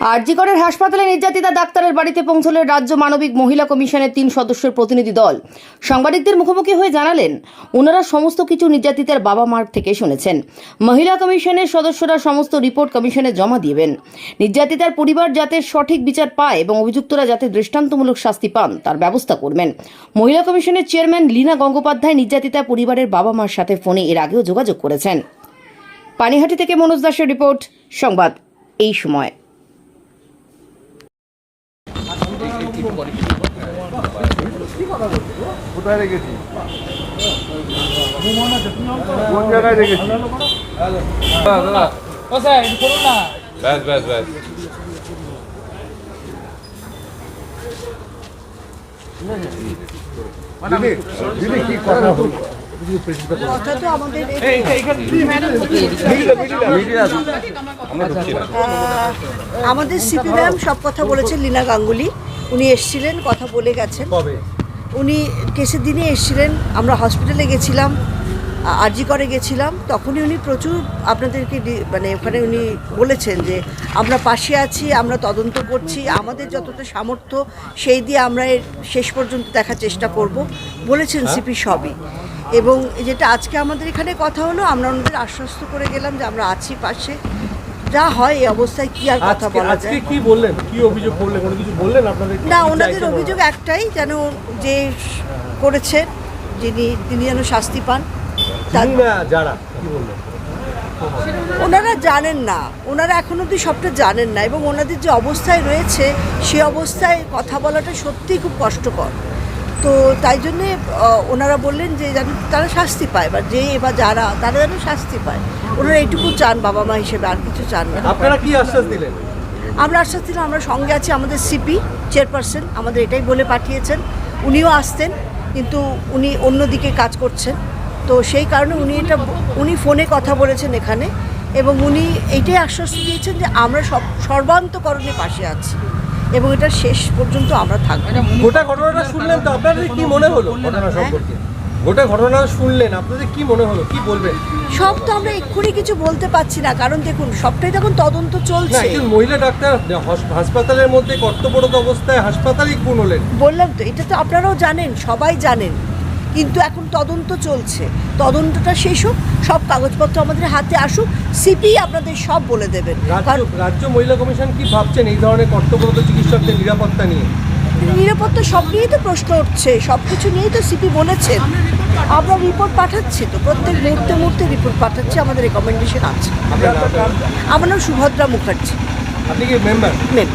আরজিকরের হাসপাতালে নির্যাতিতা ডাক্তারের বাড়িতে পৌঁছলেন রাজ্য মানবিক মহিলা কমিশনের তিন সদস্যের প্রতিনিধি দল। সাংবাদিকদের মুখোমুখি হয়ে জানালেন, ওনারা সমস্ত কিছু নির্যাতিতার বাবা মার থেকে শুনেছেন। মহিলা কমিশনের সদস্যরা সমস্ত রিপোর্ট কমিশনে জমা দিবেন। নির্যাতিতার পরিবার যাতে সঠিক বিচার পায় এবং অভিযুক্তরা যাতে দৃষ্টান্তমূলক শাস্তি পান, তার ব্যবস্থা করবেন। মহিলা কমিশনের চেয়ারম্যান লীনা গঙ্গোপাধ্যায় নির্যাতিতা পরিবারের বাবা মার সাথে ফোনে এর আগেও যোগাযোগ করেছেন। পানিহাটি থেকে মনোজ দাসের রিপোর্ট, সংবাদ এই সময়। কোথায় রেখেছি কোন জায়গায় রেখেছি ব্যাস ব্যাস ব্যাস। দিদি কি কথা হলো আমাদের সিপি ম্যাম সব কথা বলেছেন লীনা গাঙ্গুলি। উনি এসছিলেন কথা বলে গেছেন। উনি কেসের দিনে এসেছিলেন আমরা হসপিটালে গেছিলাম আরজি করে গেছিলাম তখনই উনি প্রচুর আপনাদেরকে মানে ওখানে উনি বলেছেন যে আমরা পাশে আছি আমরা তদন্ত করছি আমাদের যতটা সামর্থ্য সেই দিয়ে আমরা এর শেষ পর্যন্ত দেখার চেষ্টা করব। বলেছেন সিপি সবই। এবং যেটা আজকে আমাদের এখানে কথা হলো আমরা ওনাদের আশ্বস্ত করে গেলাম যে আমরা আছি পাশে। যা হয় এই অবস্থায় কি আর কথা বলা আজকে কি বললেন? কি অভিযোগ করলেন? কোনো কিছু বললেন আপনাদের না ওনাদের অভিযোগ একটাই যেন যে করেছেন যিনি তিনি যেন শাস্তি পান। যারা? কি বললেন? ওনারা জানেন না। ওনারা এখন অবধি সবটা জানেন না এবং ওনাদের যে অবস্থায় রয়েছে সে অবস্থায় কথা বলাটা সত্যিই খুব কষ্টকর। তো তাই জন্যে ওনারা বললেন যে যেন তারা শাস্তি পায় বা যে বা যারা তারা যেন শাস্তি পায়। ওনারা এইটুকু চান বাবা মা হিসেবে আর কিছু চান না। আপনারা কি আশ্বাস দিলেন? আমরা আশ্বাস দিলাম আমরা সঙ্গে আছি আমাদের সিপি চেয়ারপারসন আমাদের এটাই বলে পাঠিয়েছেন। উনিও আসতেন কিন্তু উনি অন্যদিকে কাজ করছেন। তো সেই কারণে উনি এটা উনি ফোনে কথা বলেছেন এখানে এবং উনি এইটাই আশ্বাস দিয়েছেন যে আমরা সব সর্বান্তকরণে পাশে আছি। এবং এটা শেষ পর্যন্ত আমরা থাকব। গোটা ঘটনাটা শুনলেন তো? আপনাদের কি মনে হলো? ঘটনা সম্পর্কে? গোটা ঘটনা শুনলেন আপনাদের কি মনে হলো? কি বলবেন? সব তো আমরা এক্ষুনি কিছু বলতে পারছি না কারণ দেখুন সবটাই তখন তদন্ত চলছে। একজন মহিলা ডাক্তার হাসপাতালের মধ্যে কর্তব্যরত অবস্থায় হাসপাতালেই খুন হলেন। বললাম তো এটা তো আপনারাও জানেন সবাই জানেন। কিন্তু এখন তদন্ত চলছে। তদন্তটা শেষ হোক সব কাগজপত্র আমাদের হাতে আসুক সিপি আপনাদের সব বলে দেবেন। রাজ্য মহিলা কমিশন কি ভাবছেন এই ধরনের কর্তব্যরত চিকিৎসকদের নিরাপত্তা নিয়ে? নিরাপত্তা সব নিয়েই তো প্রশ্ন উঠছে সব কিছু নিয়েই তো সিপি বলেছেন। আমরা রিপোর্ট পাঠাচ্ছি। তো প্রত্যেক মুহূর্তে মুহূর্তে রিপোর্ট পাঠাচ্ছি আমাদের রেকমেন্ডেশন আছে। আমার নাম সুভদ্রা মুখার্জি। আপনি কি মেম্বার মেম